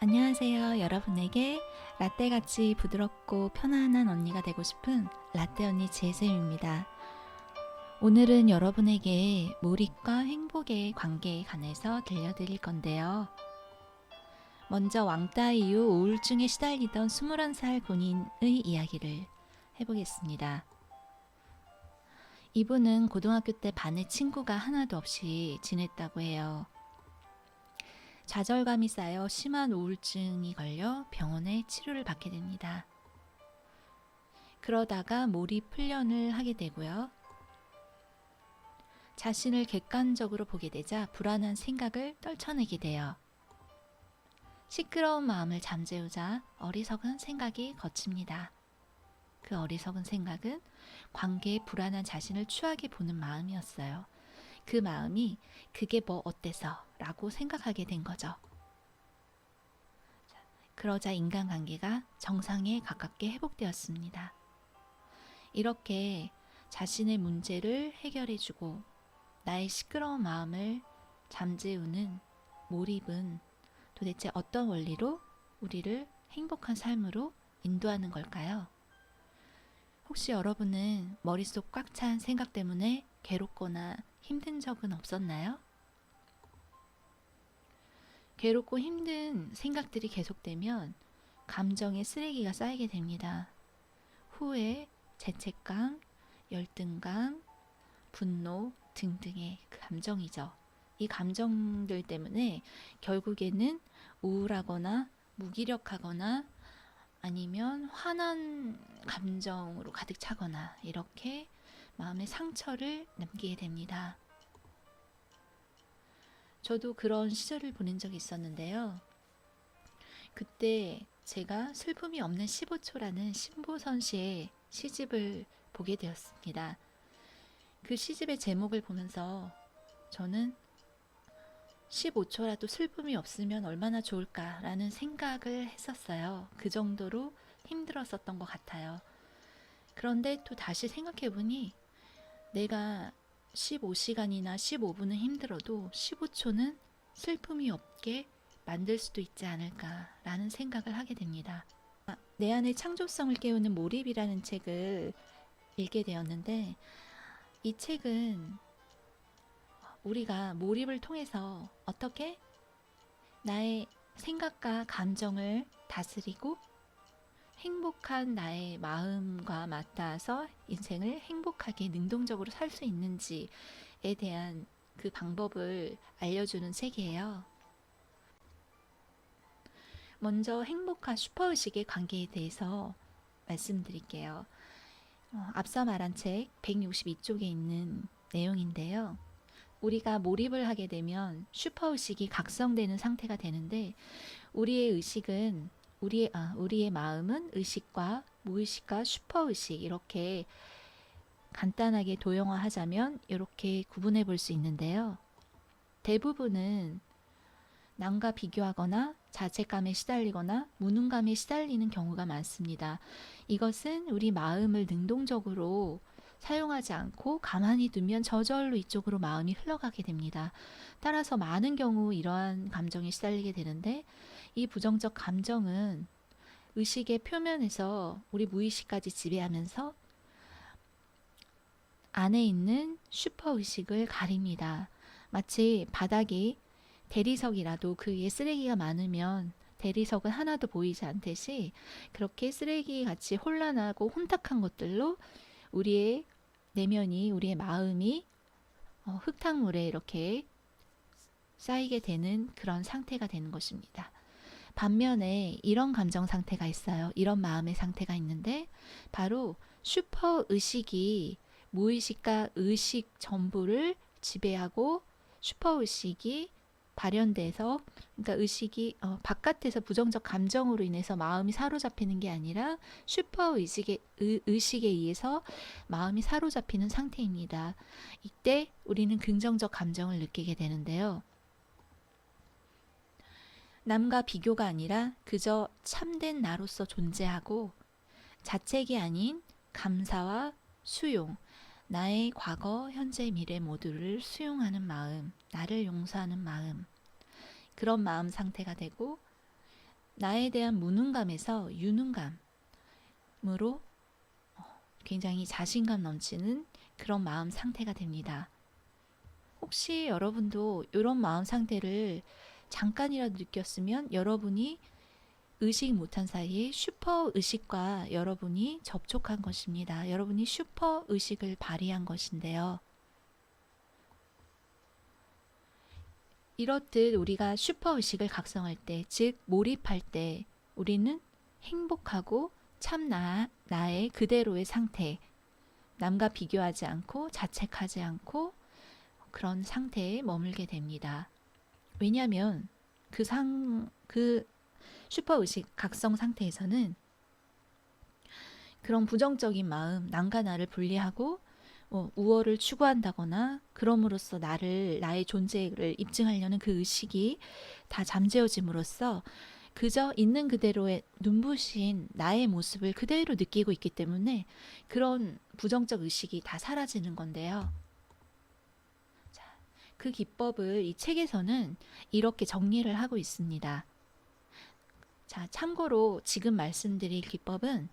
안녕하세요. 여러분에게 라떼같이 부드럽고 편안한 언니가 되고 싶은 라떼 언니 제쌤입니다. 오늘은 여러분에게 몰입과 행복의 관계에 관해서 들려드릴 건데요. 먼저 왕따 이후 우울증에 시달리던 21살 군인의 이야기를 해보겠습니다. 이분은 고등학교 때 반에 친구가 하나도 없이 지냈다고 해요. 좌절감이 쌓여 심한 우울증이 걸려 병원에 치료를 받게 됩니다. 그러다가 몰입 훈련을 하게 되고요. 자신을 객관적으로 보게 되자 불안한 생각을 떨쳐내게 돼요. 시끄러운 마음을 잠재우자 어리석은 생각이 거칩니다. 그 어리석은 생각은 관계에 불안한 자신을 추하게 보는 마음이었어요. 그 마음이 그게 뭐 어때서 라고 생각하게 된 거죠. 자, 그러자 인간관계가 정상에 가깝게 회복되었습니다. 이렇게 자신의 문제를 해결해주고 나의 시끄러운 마음을 잠재우는 몰입은 도대체 어떤 원리로 우리를 행복한 삶으로 인도하는 걸까요? 혹시 여러분은 머릿속 꽉 찬 생각 때문에 괴롭거나 힘든 적은 없었나요? 괴롭고 힘든 생각들이 계속되면 감정의 쓰레기가 쌓이게 됩니다. 후회, 죄책감, 열등감, 분노 등등의 그 감정이죠. 이 감정들 때문에 결국에는 우울하거나 무기력하거나 아니면 화난 감정으로 가득 차거나 이렇게 마음의 상처를 남기게 됩니다. 저도 그런 시절을 보낸 적이 있었는데요. 그때 제가 슬픔이 없는 15초라는 신보선 씨의 시집을 보게 되었습니다. 그 시집의 제목을 보면서 저는 15초라도 슬픔이 없으면 얼마나 좋을까라는 생각을 했었어요. 그 정도로 힘들었었던 것 같아요. 그런데 또 다시 생각해 보니 내가 15시간이나 15분은 힘들어도 15초는 슬픔이 없게 만들 수도 있지 않을까라는 생각을 하게 됩니다. 아, 내 안의 창조성을 깨우는 몰입이라는 책을 읽게 되었는데 이 책은 우리가 몰입을 통해서 어떻게 나의 생각과 감정을 다스리고 행복한 나의 마음과 맞닿아서 인생을 행복하게 능동적으로 살 수 있는지에 대한 그 방법을 알려주는 책이에요. 먼저 행복한 슈퍼의식의 관계에 대해서 말씀드릴게요. 어, 앞서 말한 책 162쪽에 있는 내용인데요. 우리가 몰입을 하게 되면 슈퍼의식이 각성되는 상태가 되는데 우리의 의식은 우리의 아, 우리의 마음은 의식과 무의식과 슈퍼의식 이렇게 간단하게 도형화하자면 이렇게 구분해 볼 수 있는데요. 대부분은 남과 비교하거나 자책감에 시달리거나 무능감에 시달리는 경우가 많습니다. 이것은 우리 마음을 능동적으로 사용하지 않고 가만히 두면 저절로 이쪽으로 마음이 흘러가게 됩니다. 따라서 많은 경우 이러한 감정에 시달리게 되는데 이 부정적 감정은 의식의 표면에서 우리 무의식까지 지배하면서 안에 있는 슈퍼 의식을 가립니다. 마치 바닥이 대리석이라도 그 위에 쓰레기가 많으면 대리석은 하나도 보이지 않듯이 그렇게 쓰레기 같이 혼란하고 혼탁한 것들로 우리의 내면이 우리의 마음이 어, 흙탕물에 이렇게 쌓이게 되는 그런 상태가 되는 것입니다. 반면에 이런 감정 상태가 있어요. 이런 마음의 상태가 있는데 바로 슈퍼 의식이 무의식과 의식 전부를 지배하고 슈퍼 의식이 발현돼서 그러니까 의식이 어, 바깥에서 부정적 감정으로 인해서 마음이 사로잡히는 게 아니라 슈퍼 의식에 의, 의식에 의해서 마음이 사로잡히는 상태입니다. 이때 우리는 긍정적 감정을 느끼게 되는데요. 남과 비교가 아니라 그저 참된 나로서 존재하고 자책이 아닌 감사와 수용, 나의 과거, 현재, 미래 모두를 수용하는 마음, 나를 용서하는 마음, 그런 마음 상태가 되고 나에 대한 무능감에서 유능감으로 어, 굉장히 자신감 넘치는 그런 마음 상태가 됩니다. 혹시 여러분도 이런 마음 상태를 잠깐이라도 느꼈으면 여러분이 의식 못한 사이에 슈퍼 의식과 여러분이 접촉한 것입니다. 여러분이 슈퍼 의식을 발휘한 것인데요. 이렇듯 우리가 슈퍼 의식을 각성할 때, 즉 몰입할 때 우리는 행복하고 참 나, 나의 그대로의 상태, 남과 비교하지 않고 자책하지 않고 그런 상태에 머물게 됩니다. 왜냐하면 그 상, 그 슈퍼 의식 각성 상태에서는 그런 부정적인 마음, 남과 나를 분리하고 뭐 우월을 추구한다거나 그럼으로써 나를 나의 존재를 입증하려는 그 의식이 다 잠재워짐으로써 그저 있는 그대로의 눈부신 나의 모습을 그대로 느끼고 있기 때문에 그런 부정적 의식이 다 사라지는 건데요. 자, 그 기법을 이 책에서는 이렇게 정리를 하고 있습니다. 자, 참고로 지금 말씀드릴 기법은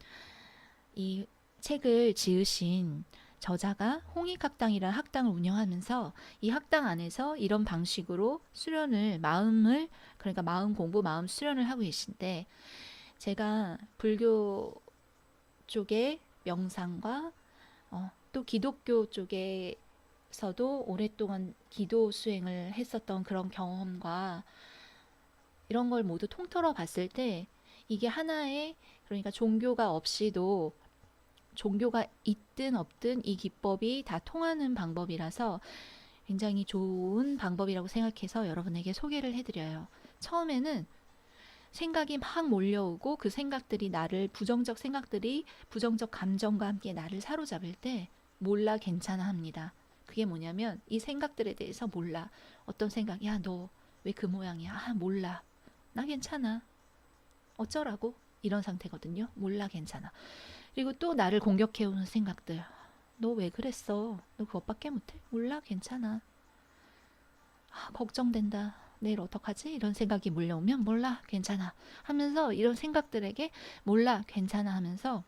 이 책을 지으신 저자가 홍익학당이라는 학당을 운영하면서 이 학당 안에서 이런 방식으로 수련을 마음을 그러니까 마음 공부, 마음 수련을 하고 계신데 제가 불교 쪽의 명상과 어, 또 기독교 쪽에 서도 오랫동안 기도 수행을 했었던 그런 경험과 이런 걸 모두 통틀어 봤을 때 이게 하나의 그러니까 종교가 없이도 종교가 있든 없든 이 기법이 다 통하는 방법이라서 굉장히 좋은 방법이라고 생각해서 여러분에게 소개를 해드려요. 처음에는 생각이 막 몰려오고 그 생각들이 나를 부정적 생각들이 부정적 감정과 함께 나를 사로잡을 때 몰라 괜찮아 합니다. 그게 뭐냐면 이 생각들에 대해서 몰라. 어떤 생각, 야, 너 왜 그 모양이야? 아, 몰라. 나 괜찮아. 어쩌라고? 이런 상태거든요. 몰라 괜찮아. 그리고 또 나를 공격해오는 생각들. 너 왜 그랬어? 너 그것밖에 못해? 몰라 괜찮아. 아, 걱정된다. 내일 어떡하지? 이런 생각이 몰려오면 몰라 괜찮아 하면서 이런 생각들에게 몰라 괜찮아 하면서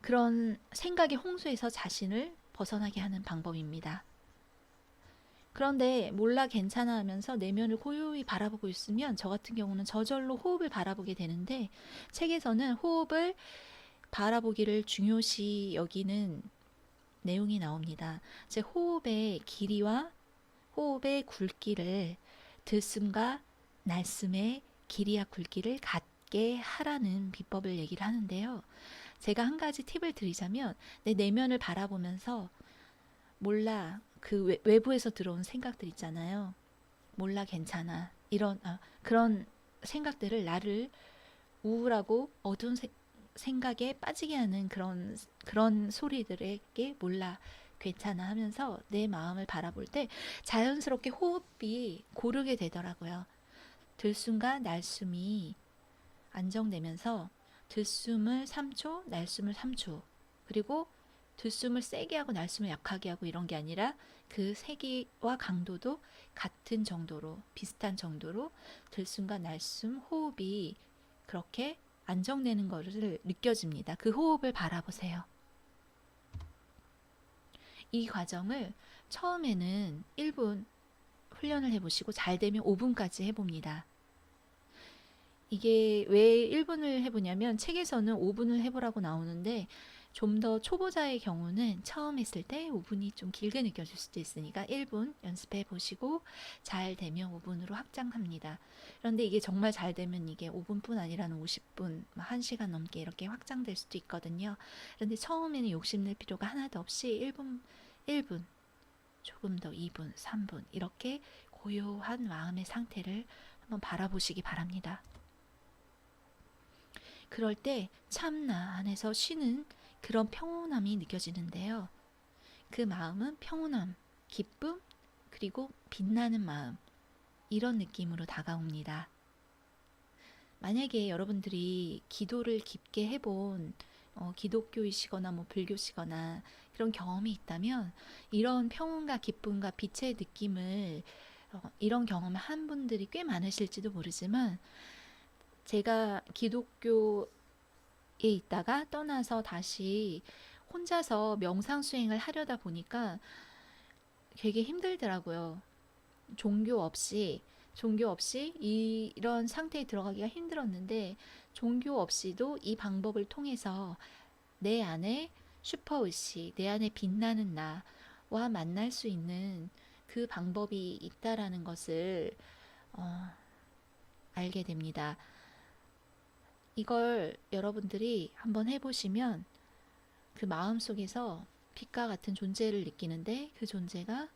그런 생각의 홍수에서 자신을 벗어나게 하는 방법입니다. 그런데 몰라 괜찮아 하면서 내면을 고요히 바라보고 있으면 저 같은 경우는 저절로 호흡을 바라보게 되는데 책에서는 호흡을 바라보기를 중요시 여기는 내용이 나옵니다. 제 호흡의 길이와 호흡의 굵기를 들숨과 날숨의 길이와 굵기를 같게 하라는 비법을 얘기를 하는데요. 제가 한 가지 팁을 드리자면 내 내면을 바라보면서 몰라 그 외, 부에서 들어온 생각들 있잖아요. 몰라 괜찮아 이런 아, 그런 생각들을 나를 우울하고 어두운 세, 생각에 빠지게 하는 그런 그런 소리들에게 몰라 괜찮아 하면서 내 마음을 바라볼 때 자연스럽게 호흡이 고르게 되더라고요. 들숨과 날숨이 안정되면서 들숨을 3초, 날숨을 3초. 그리고 들숨을 세게 하고 날숨을 약하게 하고 이런 게 아니라 그 세기와 강도도 같은 정도로 비슷한 정도로 들숨과 날숨 호흡이 그렇게 안정되는 것을 느껴집니다. 그 호흡을 바라보세요. 이 과정을 처음에는 1분 훈련을 해보시고 잘 되면 5분까지 해봅니다. 이게 왜 1분을 해보냐면 책에서는 5분을 해보라고 나오는데 좀 더 초보자의 경우는 처음 했을 때 5분이 좀 길게 느껴질 수도 있으니까 1분 연습해 보시고 잘 되면 5분으로 확장합니다. 그런데 이게 정말 잘 되면 이게 5분뿐 아니라는 50분, 1시간 넘게 이렇게 확장될 수도 있거든요. 그런데 처음에는 욕심낼 필요가 하나도 없이 1분 1분, 조금 더 2분, 3분 이렇게 고요한 마음의 상태를 한번 바라보시기 바랍니다. 그럴 때 참 나 안에서 쉬는 그런 평온함이 느껴지는데요. 그 마음은 평온함, 기쁨, 그리고 빛나는 마음, 이런 느낌으로 다가옵니다. 만약에 여러분들이 기도를 깊게 해본 어, 기독교이시거나 뭐 불교시거나 그런 경험이 있다면 이런 평온과 기쁨과 빛의 느낌을 어, 이런 경험을 한 분들이 꽤 많으실지도 모르지만 제가 기독교에 있다가 떠나서 다시 혼자서 명상 수행을 하려다 보니까 되게 힘들더라고요. 종교 없이 종교 없이 이, 이런 상태에 들어가기가 힘들었는데 종교 없이도 이 방법을 통해서 내 안에 슈퍼의식, 내 안에 빛나는 나와 만날 수 있는 그 방법이 있다라는 것을 어, 알게 됩니다. 이걸 여러분들이 한번 해보시면 그 마음 속에서 빛과 같은 존재를 느끼는데 그 존재가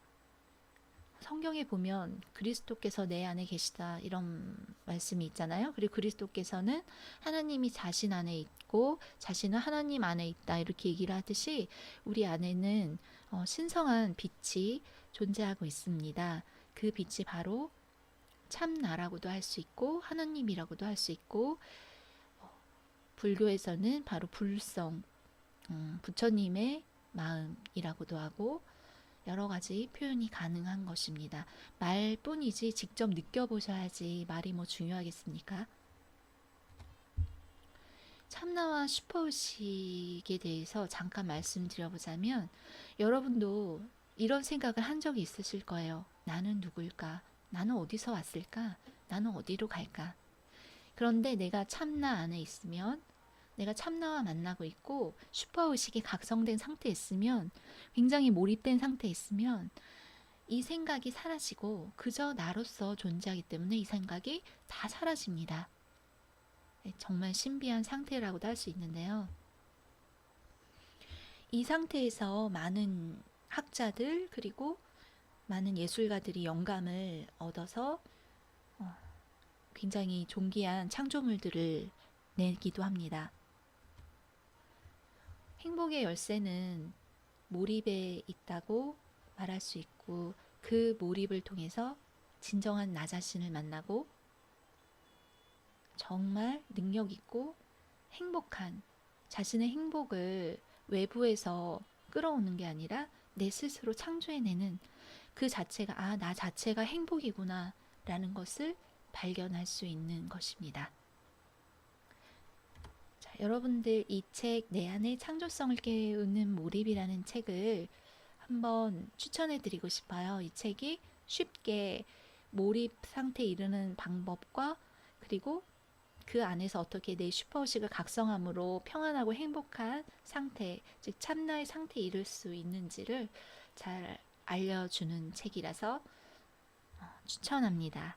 성경에 보면 그리스도께서 내 안에 계시다 이런 말씀이 있잖아요. 그리고 그리스도께서는 하나님이 자신 안에 있고 자신은 하나님 안에 있다 이렇게 얘기를 하듯이 우리 안에는 어, 신성한 빛이 존재하고 있습니다. 그 빛이 바로 참나라고도 할 수 있고 하나님이라고도 할 수 있고 어, 불교에서는 바로 불성 음, 부처님의 마음이라고도 하고 여러 가지 표현이 가능한 것입니다. 말뿐이지 직접 느껴보셔야지 말이 뭐 중요하겠습니까? 참나와 슈퍼의식에 대해서 잠깐 말씀드려보자면 여러분도 이런 생각을 한 적이 있으실 거예요. 나는 누굴까? 나는 어디서 왔을까? 나는 어디로 갈까? 그런데 내가 참나 안에 있으면 내가 참나와 만나고 있고 슈퍼 의식이 각성된 상태에 있으면 굉장히 몰입된 상태에 있으면 이 생각이 사라지고 그저 나로서 존재하기 때문에 이 생각이 다 사라집니다. 네, 정말 신비한 상태라고도 할 수 있는데요. 이 상태에서 많은 학자들 그리고 많은 예술가들이 영감을 얻어서 어, 굉장히 존귀한 창조물들을 내기도 합니다. 행복의 열쇠는 몰입에 있다고 말할 수 있고 그 몰입을 통해서 진정한 나 자신을 만나고 정말 능력 있고 행복한 자신의 행복을 외부에서 끌어오는 게 아니라 내 스스로 창조해내는 그 자체가 아, 나 자체가 행복이구나 라는 것을 발견할 수 있는 것입니다. 자, 여러분들 이 책 내 안의 창조성을 깨우는 몰입이라는 책을 한번 추천해 드리고 싶어요. 이 책이 쉽게 몰입 상태에 이르는 방법과 그리고 그 안에서 어떻게 내 슈퍼의식을 각성함으로 평안하고 행복한 상태, 즉 참나의 상태에 이를 수 있는지를 잘 알려주는 책이라서 어, 추천합니다.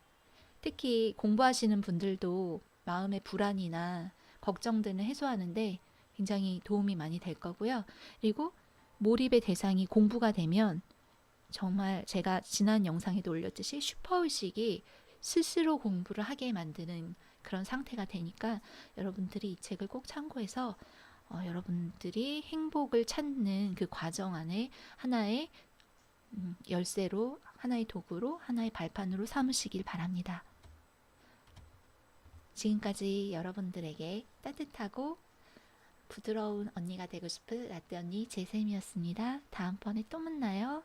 특히 공부하시는 분들도 마음의 불안이나 걱정들을 해소하는데 굉장히 도움이 많이 될 거고요. 그리고 몰입의 대상이 공부가 되면 정말 제가 지난 영상에도 올렸듯이 슈퍼의식이 스스로 공부를 하게 만드는 그런 상태가 되니까 여러분들이 이 책을 꼭 참고해서 어, 여러분들이 행복을 찾는 그 과정 안에 하나의 음, 열쇠로 하나의 도구로 하나의 발판으로 삼으시길 바랍니다. 지금까지 여러분들에게 따뜻하고 부드러운 언니가 되고 싶은 라떼 언니 제셈이었습니다. 다음번에 또 만나요.